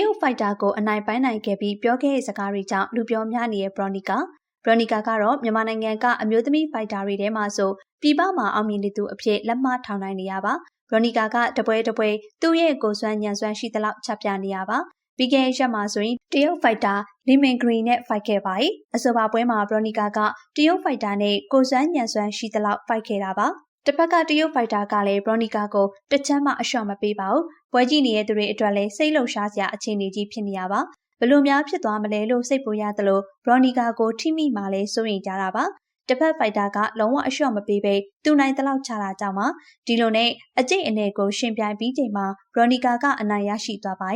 ရုတ်ဖိုက်တာကိုအနိုင်ပိုင်းနိုင်ခဲ့ပြီးပြောခဲ့တဲ့စကားတွေကြောင့်လူပြောများနေတဲ့ဘရော်နီကာဘရော်နီကာကတော့မြန်မာနိုင်ငံကအမျိုးသမီးဖိုက်တာတွေထဲမှာဆိုပြည်ပမှာအောင်မြင်နေသူအဖြစ်လက်မထောင်နိုင်နေရပါဘရော်နီကာကတပွဲတပွဲသူ့ရဲ့ကိုယ်စွမ်းညံစွမ်းရှိသလောက်ချပြနေရပါပြီးခဲ့တဲ့ရက်မှာဆိုရင်တရုတ်ဖိုက်တာလီမင်ဂရီနဲ့ဖိုက်ခဲ့ပါတယ်။အဆိုပါပွဲမှာဘရော်နီကာကတရုတ်ဖိုက်တာနဲ့ကိုစွမ်းညံစွမ်းရှိသလောက်ဖိုက်ခဲ့တာပါ။ တစ်ဖက်ကတရုတ်ဖိုက်တာကလည်းဘရော်နီကာကိုတချမ်းမှအလျှော့မပေးပါဘူး။ပွဲကြည့်နေတဲ့သူတွေအတွက်လည်းစိတ်လှုပ်ရှားစရာအခြေအနေကြီးဖြစ်နေရပါ။ဘလို့များဖြစ်သွားမလဲလို့စိတ်ပူရသလိုဘရော်နီကာကိုထိမိမှလည်းစိုးရိမ်ကြတာပါ။တစ်ဖက်ဖိုက်တာကလုံးဝအလျှော့မပေးဘဲသူနိုင်တလောက်ချတာကြောင့်မှဒီလိုနဲ့အကျိတ်အနေကိုရှင်ပြိုင်ပြီးချိန်မှာဘရော်နီကာကအနိုင်ရရှိသွားပါ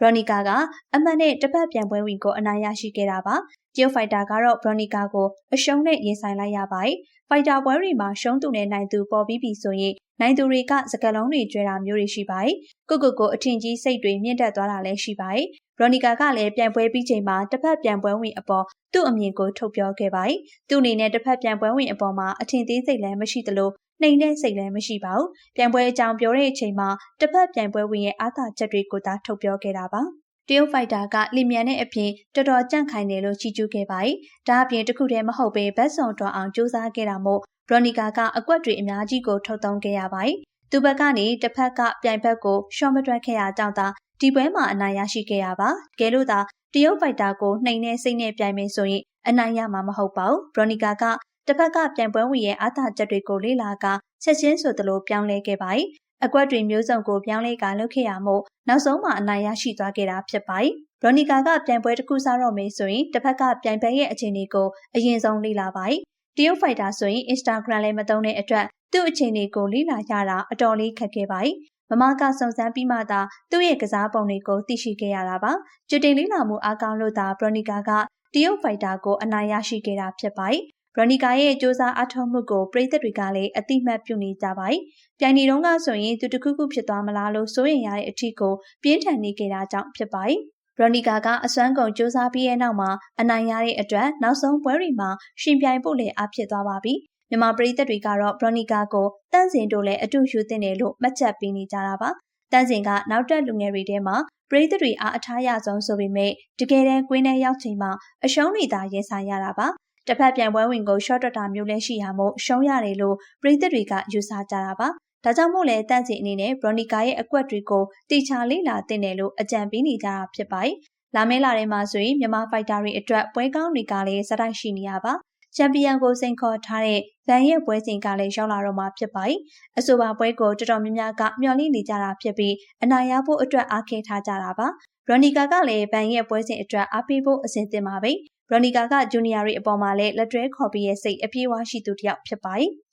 တယ်ဘရော်နီကာကအမှန်နဲ့တစ်ပတ်ပြန်ပွဲဝင်ကိုအနိုင်ရရှိခဲ့တာပါတရုတ်ဖိုက်တာကတော့ဘရော်နီကာကိုအရှုံးနဲ့ရင်ဆိုင်လိုက်ရပါတယ်ဖိုက်တာပွဲတွေမှာရှုံးသူနဲ့နိုင်သူပေါ်ပြီးပြီဆိုရင်နိုင်သူတွေကစကလုံးတွေကျွဲတာမျိုးတွေရှိပါတယ်ကိုကိုကိုအထင်ကြီးစိတ်တွေမြင့်တက်သွားတာလည်းရှိပါတယ်ဘရော်နီကာကလည်းပြန်ပွဲပြီးချိန်မှာတစ်ဖက်ပြန်ပွဲဝင်အပေါ်သူ့အမြင်ကိုထုတ်ပြောခဲ့ပါတယ်သူ့အနေနဲ့တစ်ဖက်ပြန်ပွဲဝင်အပေါ်မှာအထင်သေးစိတ်လည်းမရှိသလို နှိမ်တဲ့စိတ်လည်းမရှိပါဘူး။ပြန်ပွဲအကြောင်းပြောတဲ့အချိန်မှာတစ်ဖက်ပြန်ပွဲဝင်ရဲ့အားသာချက်တွေကိုသာထုတ်ပြောခဲ့တာပါ။တရုတ်ဖိုက်တာကလီမြန်တဲ့အပြင်တော်တော်ကြန့်ခိုင်တယ်လို့ချီးကျူးခဲ့ပါတယ်။ဒါအပြင်တခုတည်းမဟုတ်ဘဲဘတ်စုံတော်အောင်စူးစမ်းခဲ့တာမို့ဘရော်နီကာကအကွက်တွေအများကြီးကိုထုတ်သုံးခဲ့ရပါတယ်။သူဘက်ကနေတစ်ဖက်ကပြိုင်ဘက်ကိုရှော့မတွက်ခဲ့ရကြောင်းသာဒီပွဲမှာအနိုင်ရရှိခဲ့ရပါ။ကဲလို့သာတရုတ်ဖိုက်တာကိုနှိမ်နဲ့စိတ်နဲ့ပြိုင်မယ်ဆိုရင်အနိုင်ရမှာမဟုတ်ပါဘူး။ဘရော်နီကာက တစ်ဖက်ကပြန်ပွဲဝင်ရဲ့အားသာချက်တွေကိုလေ့လာကချက်ချင်းဆိုသလိုပြောင်းလဲခဲ့ပါတယ်။အကွက်တွေမျိုးစုံကိုပြောင်းလဲကလုပ်ခဲ့ရမို့နောက်ဆုံးမှာအနိုင်ရရှိသွားခဲ့တာဖြစ်ပါတယ်။ရိုနီကာကပြန်ပွဲတစ်ခုစားတော့မယ်ဆိုရင်တစ်ဖက်ကပြန်ပွဲရဲ့အခြေအနေကိုအရင်ဆုံးလေ့လာပါတယ်။တရုတ်ဖိုက်တာဆိုရင် Instagram လည်းမသုံးတဲ့အတွက်သူ့အခြေအနေကိုလေ့လာရတာအတော်လေးခက်ခဲပါတယ်။မမကစုံစမ်းပြီးမှသာသူ့ရဲ့ကစားပုံတွေကိုသိရှိခဲ့ရတာပါ။ကျွတင်လေးလာမှုအားကောင်းလို့သာဘရိုနီကာကတရုတ်ဖိုက်တာကိုအနိုင်ရရှိခဲ့တာဖြစ်ပါတယ်။ ရိုနီကာရဲ့စ조사အထောက်မှုကိုပရိသတ်တွေကလည်းအတိမတ်ပြုနေကြပါတယ်။ပြိုင်နေတော့ကဆိုရင်သူတခုခုဖြစ်သွားမလားလို့စိုးရိမ်ရတဲ့အထီကိုပြင်းထန်နေကြတာကြောင့်ဖြစ်ပါတယ်။ရိုနီကာကအစွမ်းကုန်စ조사ပြီးရဲ့နောက်မှာအနိုင်ရတဲ့အတွက်နောက်ဆုံးပွဲတွေမှာရှင်ပြိုင်ဖို့လည်းအဖြစ်သွားပါပြီ။မြန်မာပရိသတ်တွေကတော့ဘရိုနီကာကိုတန့်စင်တို့လည်းအတူယူသင့်တယ်လို့မှတ်ချက်ပေးနေကြတာပါ။တန့်စင်ကနောက်တက်လူငယ်တွေထဲမှာပရိသတ်တွေအားအထားရဆုံးဆိုပေမဲ့တကယ်တမ်းကွင်းထဲရောက်ချိန်မှာအရှုံးတွေသာရင်ဆိုင်ရတာပါ တစ်ဖက်ပြန်ပွဲဝင်ကို short တွက်တာမျိုးလည်းရှိရမို့ရှုံးရတယ်လို့ပရိသတ်တွေကယူဆကြတာပါဒါကြောင့်မို့လဲတန့်စီအနေနဲ့ဘရိုနီကာရဲ့အကွက်တွေကိုတေချာလေ့လာသင့်တယ်လို့အကြံပေးနေကြတာဖြစ်ပါတယ်။လာမဲလာထဲမှာဆိုရင်မြန်မာဖိုက်တာတွေအတွက်ပွဲကောင်းတွေကလည်းစတိုက်ရှိနေရပါ။ချန်ပီယံကိုစိန်ခေါ်ထားတဲ့ဗန်ရဲ့ပွဲစဉ်ကလည်းရောက်လာတော့မှဖြစ်ပါတယ်။အဆိုပါပွဲကိုတော်တော်များများကမျှော်လင့်နေကြတာဖြစ်ပြီးအနာရဖို့အတွက်အားခဲထားကြတာပါ။ရိုနီကာကလည်းဗန်ရဲ့ပွဲစဉ်အတွက်အားပေးဖို့အစဉ်သင့်ပါပဲ။ ရိုနီကာကဂျူနီယာတွေအပေါ်မှာလည်းလက်တွဲခေါ်ပြီးရဲ့စိတ်အပြေးဝရှိသူတစ်ယောက်ဖြစ်ပါတယ်။